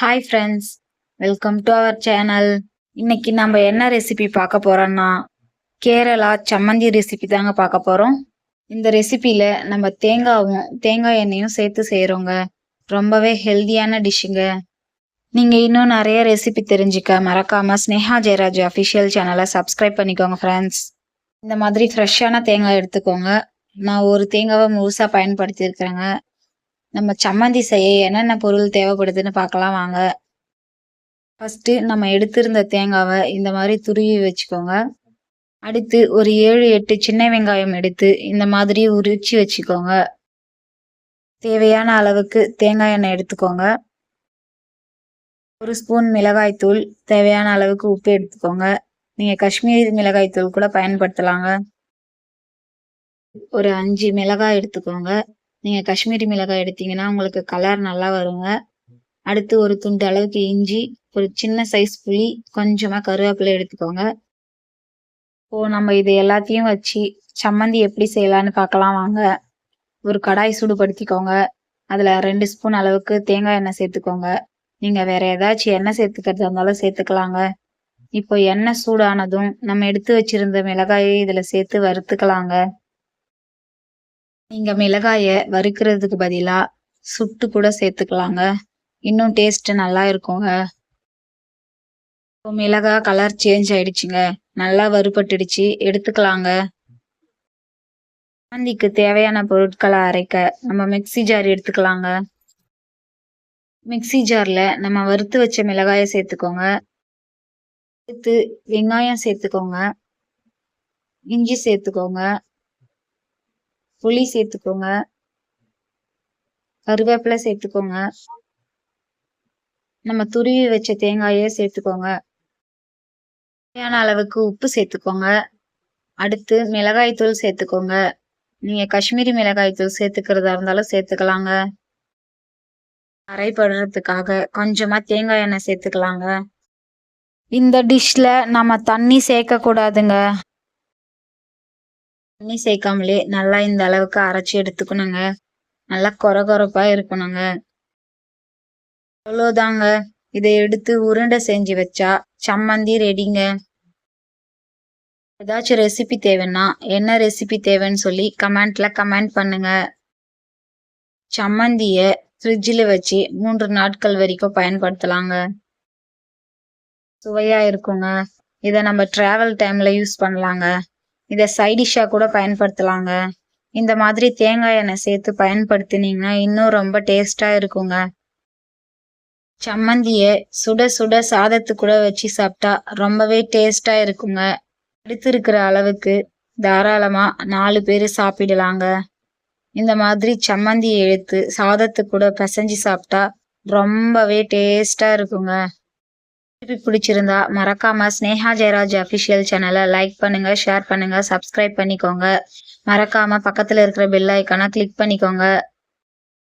Hi friends welcome to our channel இன்னைக்கு நம்ம என்ன ரெசிபி பார்க்க போறோம்னா கேரளா சம்மந்தி ரெசிபி தாங்க பார்க்க போறோம். இந்த ரெசிபியில நம்ம தேங்காவும் தேங்காய் எண்ணெயும் சேர்த்து செய்கிறோங்க ரொம்பவே ஹெல்தியான டிஷ்ஷுங்க நீங்க இன்னும் நிறைய ரெசிபி தெரிஞ்சுக்க மறக்காம ஸ்னேஹா ஜெயராஜ் அஃபிஷியல் சேனலை சப்ஸ்கிரைப் பண்ணிக்கோங்க ஃப்ரெண்ட்ஸ் இந்த மாதிரி ஃப்ரெஷ்ஷான தேங்காய் எடுத்துக்கோங்க. நான் ஒரு தேங்காவை முழுசாக பயன்படுத்தியிருக்கிறேங்க. நம்ம சம்மந்தி செய்ய என்னென்ன பொருள் தேவைப்படுதுன்னு பார்க்கலாம் வாங்க. ஃபஸ்ட்டு நம்ம எடுத்திருந்த தேங்காவை இந்த மாதிரி துருவி வச்சுக்கோங்க. அடுத்து ஒரு ஏழு எட்டு சின்ன வெங்காயம் எடுத்து இந்த மாதிரி உரிச்சு வச்சுக்கோங்க. தேவையான அளவுக்கு தேங்காய் எண்ணெய் எடுத்துக்கோங்க. ஒரு ஸ்பூன் மிளகாய்த்தூள் தேவையான அளவுக்கு உப்பு எடுத்துக்கோங்க. நீங்கள் காஷ்மீரி மிளகாய்த்தூள் கூட பயன்படுத்தலாங்க. ஒரு அஞ்சு மிளகாய் எடுத்துக்கோங்க. நீங்கள் காஷ்மீரி மிளகாய் எடுத்தீங்கன்னா உங்களுக்கு கலர் நல்லா வருங்க. அடுத்து ஒரு துண்டு அளவுக்கு இஞ்சி ஒரு சின்ன சைஸ் புளி கொஞ்சமாக கருவேப்பிலை எடுத்துக்கோங்க. இப்போ நம்ம இது எல்லாத்தையும் வச்சு சம்மந்தி எப்படி செய்யலான்னு பார்க்கலாம் வாங்க. ஒரு கடாய் சூடுபடுத்திக்கோங்க. அதில் ரெண்டு ஸ்பூன் அளவுக்கு தேங்காய் எண்ணெய் சேர்த்துக்கோங்க. நீங்கள் வேற ஏதாச்சும் எண்ணெய் சேர்த்துக்கிறதா இருந்தாலும் சேர்த்துக்கலாங்க. இப்போ எண்ணெய் சூடானதும் நம்ம எடுத்து வச்சிருந்த மிளகாயை இதில் சேர்த்து வறுத்துக்கலாங்க. நீங்கள் மிளகாயை வறுக்கிறதுக்கு பதிலாக சுட்டு கூட சேர்த்துக்கலாங்க. இன்னும் டேஸ்ட்டு நல்லா இருக்குங்க. இப்போ மிளகா கலர் சேஞ்ச் ஆயிடுச்சுங்க. நல்லா வறுபட்டுடுச்சு. எடுத்துக்கலாங்க. சாந்திக்கு தேவையான பொருட்களை அரைக்க நம்ம மிக்சி ஜார் எடுத்துக்கலாங்க. மிக்சி ஜாரில் நம்ம வறுத்து வச்ச மிளகாயை சேர்த்துக்கோங்க. சேர்த்து வெங்காயம் சேர்த்துக்கோங்க. இஞ்சி சேர்த்துக்கோங்க. புளி சேர்த்துக்கோங்க. கருவேப்பிலை சேர்த்துக்கோங்க. நம்ம துருவி வச்ச தேங்காயை சேர்த்துக்கோங்க. தேவையான அளவுக்கு உப்பு சேர்த்துக்கோங்க. அடுத்து மிளகாய் தூள் சேர்த்துக்கோங்க. நீங்க காஷ்மீரி மிளகாய் தூள் சேர்த்துக்கிறதா இருந்தாலும் சேர்த்துக்கலாங்க. அரைப்படுறதுக்காக கொஞ்சமா தேங்காய் எண்ணெய் சேர்த்துக்கலாங்க. இந்த டிஷ்ல நம்ம தண்ணி சேர்க்க கூடாதுங்க தண்ணி சேர்க்காமலே நல்லா இந்த அளவுக்கு அரைச்சி எடுத்துக்கணுங்க. நல்லா கொரகொரப்பா இருக்கணுங்க. அவ்வளோதாங்க. இதை எடுத்து உருண்டை செஞ்சு வச்சா சம்மந்தி ரெடிங்க. ஏதாச்சும் ரெசிபி தேவைன்னா என்ன ரெசிபி தேவைன்னு சொல்லி கமெண்ட்ல கமெண்ட் பண்ணுங்க. சம்மந்திய ஃப்ரிட்ஜில் வச்சு மூன்று நாட்கள் வரைக்கும் பயன்படுத்தலாங்க. சுவையா இருக்குங்க. இதை நம்ம டிராவல் டைம்ல யூஸ் பண்ணலாங்க. இதை சைடிஷாக கூட பயன்படுத்தலாங்க. இந்த மாதிரி தேங்காய் எண்ணெய் சேர்த்து பயன்படுத்தினீங்கன்னா இன்னும் ரொம்ப டேஸ்டாக இருக்குங்க. சம்மந்தியை சுட சுட சாதத்து கூட வச்சு சாப்பிட்டா ரொம்பவே டேஸ்டாக இருக்குங்க. எடுத்திருக்கிற அளவுக்கு தாராளமாக நாலு பேர் சாப்பிடலாங்க. இந்த மாதிரி சம்மந்தியை எடுத்து சாதத்து கூட பிசைஞ்சு சாப்பிட்டா ரொம்பவே டேஸ்டாக இருக்குங்க. பிடிச்சிருந்தா மறக்காம ஸ்னேஹா ஜெயராஜ் அஃபிஷியல் சேனலை லைக் பண்ணுங்க ஷேர் பண்ணுங்க சப்ஸ்கிரைப் பண்ணிக்கோங்க. மறக்காம பக்கத்துல இருக்கிற பெல் ஐக்கான கிளிக் பண்ணிக்கோங்க.